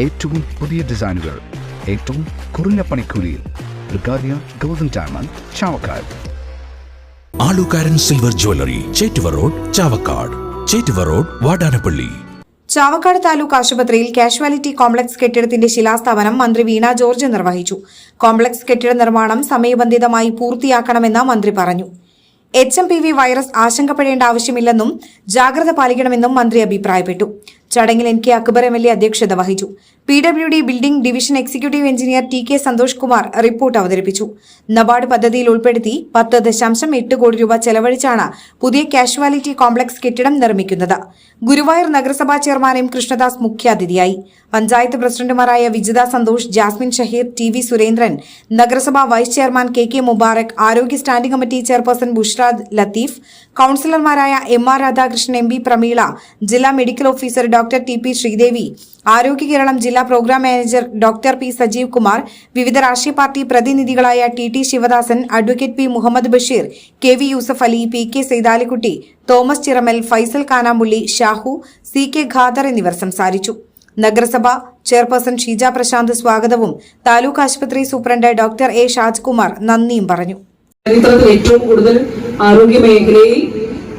ഏറ്റവും പുതിയ ഡിസൈനുകൾ ഏറ്റവും കുറഞ്ഞ പണിക്കൂലിയിൽ ബ്രിഗാദിയ golden diamond Chavakkad. Alukkaran silver jewellery Chettuva road Chavakkad. Chettuva road Vadanappally. Chavakkad taluk ആശുപത്രിയിൽ കാഷ്വാലിറ്റി കോംപ്ലക്സ് കെട്ടിടത്തിന്റെ ശിലാസ്ഥാപനം മന്ത്രി വീണ ജോർജ് നിർവഹിച്ചു. കോംപ്ലക്സ് കെട്ടിട നിർമ്മാണം സമയബന്ധിതമായി പൂർത്തിയാക്കണമെന്ന് മന്ത്രി പറഞ്ഞു. H M P V virus ആശങ്കപ്പെടേണ്ട ആവശ്യമില്ലെന്നും ജാഗ്രത പാലിക്കണമെന്നും മന്ത്രി അഭിപ്രായപ്പെട്ടു. ചടങ്ങിൽ N K Akbar M L A അധ്യക്ഷത വഹിച്ചു. P W D building division executive engineer T K Santhosh Kumar report അവതരിപ്പിച്ചു. നബാർഡ് പദ്ധതിയിൽ ഉൾപ്പെടുത്തി പത്ത് ദശാംശം എട്ട് കോടി രൂപ ചെലവഴിച്ചാണ് പുതിയ കാഷ്വാലിറ്റി കോംപ്ലക്സ് കെട്ടിടം നിർമ്മിക്കുന്നത്. ഗുരുവായൂർ നഗരസഭാ ചെയർമാൻ എം കൃഷ്ണദാസ് മുഖ്യാതിഥിയായി. പഞ്ചായത്ത് പ്രസിഡന്റുമാരായ Vijitha Santhosh Jasmine Shaheer T V Surendran നഗരസഭാ vice chairman K K Mubarak ആരോഗ്യ സ്റ്റാൻഡിംഗ് കമ്മിറ്റി ചെയർപേഴ്സൺ ബുഷ്രാദ് Latheef കൌൺസിലർമാരായ M R Radhakrishnan M P Prameela ജില്ലാ medical officer doctor T P Sreedevi Arogya Keralam ജില്ലാ programme manager doctor P Sajeev Kumar വിവിധ രാഷ്ട്രീയ party പ്രതിനിധികളായ T T Sivadasan advocate P Muhammad Basheer K V Yusuf Ali P K Saithalikutty Thomas Chiramal Faisal Kanamulli Shahu C K Khader എന്നിവർ സംസാരിച്ചു. നഗരസഭ chairperson Sheeja Prashant സ്വാഗതവും താലൂക്ക് ആശുപത്രി superintendent doctor A Shajkumar നന്ദിയും പറഞ്ഞു. ചരിത്രത്തിൽ ഏറ്റവും കൂടുതൽ ആരോഗ്യ മേഖലയിൽ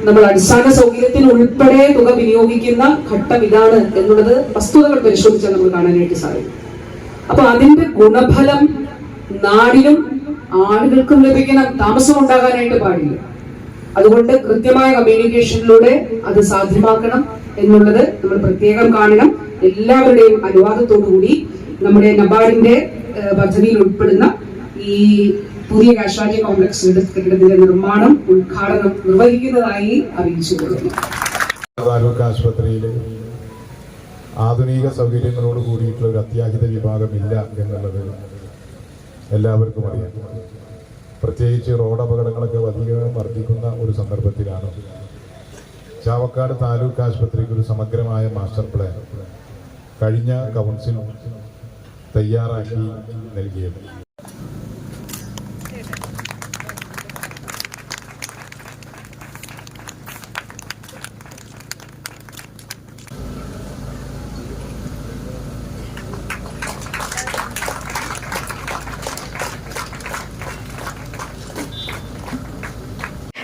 നമ്മൾ അടിസ്ഥാന സൗകര്യത്തിന് ഉൾപ്പെടെ തുക വിനിയോഗിക്കുന്ന ഘട്ടം ഇതാണ് എന്നുള്ളത് വസ്തുതകൾ പരിശോധിച്ചാൽ നമ്മൾ കാണാനായിട്ട് സാധിക്കും. അപ്പൊ അതിന്റെ ഗുണഫലം നാടിനും ആളുകൾക്കും ലഭിക്കുന്ന താമസം ഉണ്ടാകാനായിട്ട് പാടില്ല. അതുകൊണ്ട് കൃത്യമായ കമ്മ്യൂണിക്കേഷനിലൂടെ അത് സാധ്യമാക്കണം എന്നുള്ളത് നമ്മൾ പ്രത്യേകം കാണണം. എല്ലാവരുടെയും അനുവാദത്തോടു കൂടി നമ്മുടെ നബാർഡിന്റെ ഏഹ്, പദ്ധതിയിൽ ഉൾപ്പെടുന്ന ഈ പുതിയ കാശ്വാലി കോംപ്ലക്സ് കെട്ടിടത്തിന്റെ നിർമ്മാണം ഉദ്ഘാടനം നിർവഹിക്കുന്നതായി അറിയിച്ചു കൊടുക്കുന്നു ആധുനിക സൗകര്യങ്ങളോട് കൂടിയിട്ടുള്ള ഒരു അത്യാഹിത വിഭാഗമില്ല എന്നുള്ളത് എല്ലാവർക്കും അറിയാം. പ്രത്യേകിച്ച് റോഡ് അപകടങ്ങളൊക്കെ അധികം വർദ്ധിക്കുന്ന ഒരു സന്ദർഭത്തിലാണ്. ചാവക്കാട് താലൂക്ക് ആശുപത്രിക്ക് ഒരു സമഗ്രമായ മാസ്റ്റർ പ്ലാൻ കഴിഞ്ഞ കൗൺസിൽ തയ്യാറാക്കി നൽകിയത്.